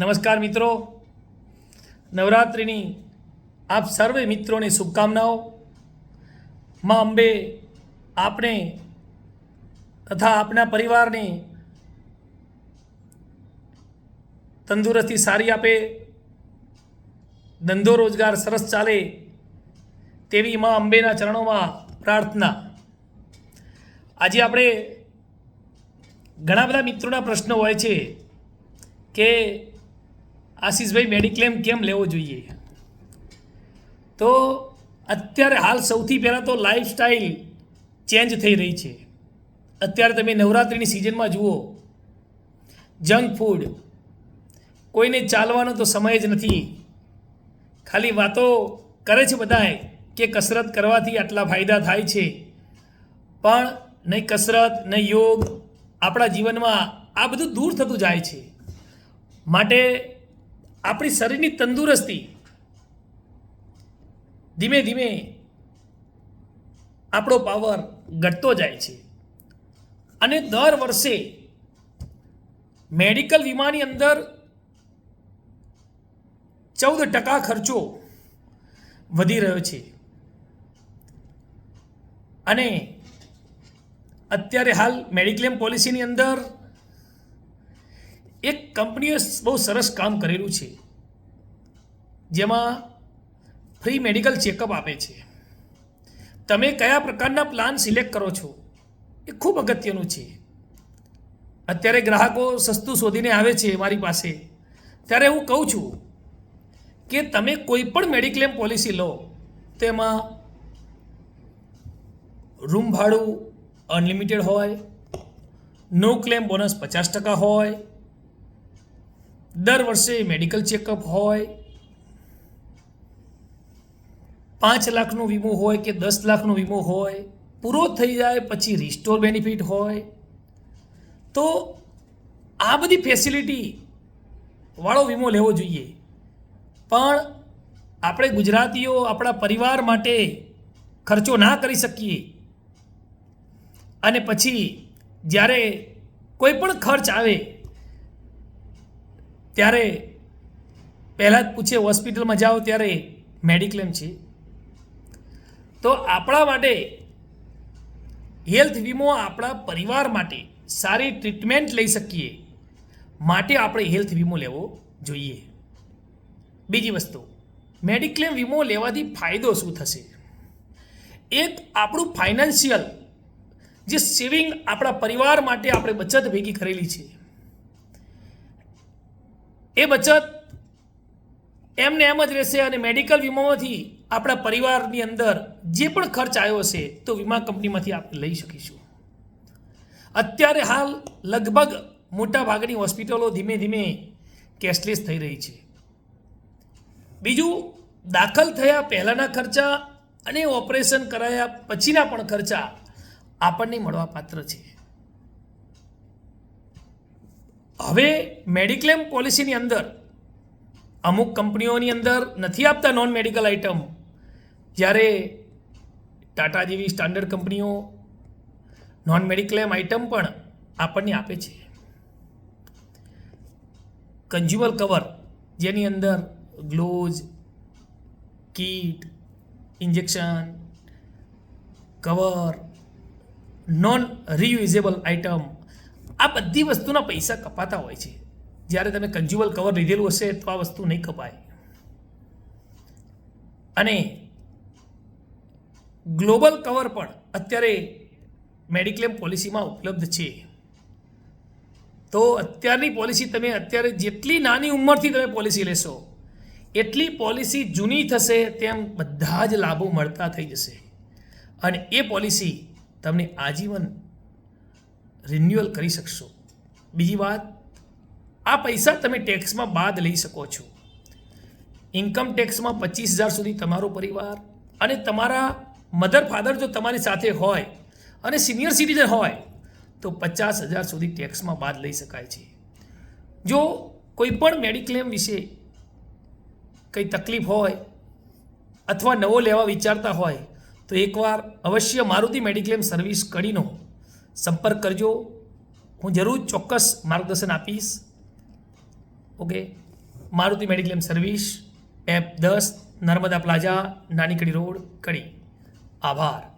નમસ્કાર મિત્રો. નવરાત્રિની આપ સર્વે મિત્રોને શુભકામનાઓ. માં અંબે આપણે તથા આપના પરિવારને તંદુરસ્તી સારી આપે. ધંધો રોજગાર સરસ ચાલે તેવી માં અંબેના ચરણોમાં પ્રાર્થના. આજે આપણે ઘણા બધા મિત્રોના પ્રશ્નો હોય છે કે આશીષભાઈ મેડિક્લેમ કેમ લેવો જોઈએ? તો અત્યારે હાલ સૌથી પહેલાં તો લાઈફસ્ટાઈલ ચેન્જ થઈ રહી છે. અત્યારે તમે નવરાત્રિની સિઝનમાં જુઓ જંક ફૂડ કોઈને ચાલવાનો તો સમય જ નથી. ખાલી વાતો કરે છે બધાએ કે કસરત કરવાથી આટલા ફાયદા થાય છે. પણ નહીં કસરત, નહીં યોગ આપણા જીવનમાં આ બધું દૂર થતું જાય છે. માટે આપણી શરીરની તંદુરસ્તી ધીમે ધીમે આપણો પાવર ઘટતો જાય છે. અને દર વર્ષે મેડિકલ વીમાની અંદર ચૌદ ટકા ખર્ચો વધી રહ્યો છે. અને અત્યારે હાલ મેડિક્લેમ પોલિસીની અંદર એક કંપનીએ બહુ સરસ કામ કરેલું છે, જેમાં ફ્રી મેડિકલ ચેકઅપ આપે છે. તમે કયા પ્રકારના પ્લાન સિલેક્ટ કરો છો એ ખૂબ અગત્યનું છે. અત્યારે ગ્રાહકો સસ્તું શોધીને આવે છે મારી પાસે. ત્યારે હું કહું છું કે તમે કોઈ પણ મેડિક્લેમ પોલિસી લો, તેમાં રૂમ ભાડું અનલિમિટેડ હોય, નો ક્લેમ બોનસ પચાસ ટકા હોય દર વર્ષે મેડિકલ ચેકઅપ હોય, પાંચ લાખનો વીમો હોય કે દસ લાખનો વીમો હોય, પૂરો થઈ જાય પછી રિસ્ટોર બેનિફિટ હોય, તો આ બધી ફેસિલિટી વાળો વીમો લેવો જોઈએ. પણ આપણે ગુજરાતીઓ આપણા પરિવાર માટે ખર્ચો ના કરી શકીએ. અને પછી જ્યારે કોઈ પણ ખર્ચ આવે ત્યારે પહેલાં જ પૂછે હોસ્પિટલમાં જાઓ ત્યારે મેડિક્લેમ છે. તો આપણા માટે હેલ્થ વીમો આપણા પરિવાર માટે સારી ટ્રીટમેન્ટ લઈ શકીએ માટે આપણે હેલ્થ વીમો લેવો જોઈએ. બીજી વસ્તુ મેડિક્લેમ વીમો લેવાથી ફાયદો શું થશે? એક આપણું ફાઇનાન્શિયલ જે સેવિંગ આપણા પરિવાર માટે આપણે બચત ભેગી કરેલી છે. એ બચત એમને એમ જ રહેશે અને મેડિકલ વીમામાંથી આપણા પરિવારની અંદર જે પણ ખર્ચ આવ્યો હશે તો વીમા કંપનીમાંથી આપણે લઈ શકીશું. અત્યારે હાલ લગભગ મોટા ભાગની હોસ્પિટલો ધીમે ધીમે કેશલેસ થઈ રહી છે. બીજું, દાખલ થયા પહેલાંના ખર્ચા અને ઓપરેશન કરાયા પછીના પણ ખર્ચા આપણને મળવાપાત્ર છે. હવે મેડિક્લેમ પોલિસીની અંદર અમુક કંપનીઓની અંદર નથી આપતા નોન મેડિકલ આઇટમ જ્યારે ટાટા જેવી સ્ટાન્ડર્ડ કંપનીઓ નોન મેડિક્લેમ આઇટમ પણ આપણને આપે છે. કન્ઝ્યુમર કવર જેની અંદર gloves kit injection cover non reusable item આ બધી વસ્તુના પૈસા કપાતા હોય છે. જ્યારે તમે કન્ઝ્યુમર કવર લીધેલું હશે તો આ વસ્તુ નહીં કપાય. અને ગ્લોબલ કવર પણ અત્યારે મેડિક્લેમ પોલિસીમાં ઉપલબ્ધ છે. તો અત્યારની પોલિસી તમે અત્યારે જેટલી નાની ઉંમરથી તમે પોલિસી લેશો, એટલી પોલિસી જૂની થશે, તેમ બધા જ લાભો મળતા થઈ જશે. અને એ પોલિસી તમને આજીવન રિન્યુઅલ કરી શકશો. બીજી વાત, આ પૈસા તમે ટેક્સમાં બાદ લઈ શકો છો. ઇન્કમ ટેક્સમાં પચીસ હજાર સુધી તમારો પરિવાર અને તમારા મધર ફાધર જો તમારી સાથે હોય અને સિનિયર સિટીઝન હોય, તો પચાસ હજાર સુધી ટેક્સમાં બાદ લઈ શકાય છે. જો કોઈ પણ મેડિક્લેમ વિશે કંઈ તકલીફ હોય અથવા નવો લેવા વિચારતા હોય, તો એકવાર અવશ્ય મારુતિ મેડિક્લેમ સર્વિસ કડીનો સંપર્ક કરજો. હું જરૂર ચોક્કસ માર્ગદર્શન આપીશ. Okay Maruti mediclaim service app દસ, નર્મદા પ્લાઝા, નાનીકડી રોડ, કડી. આભાર.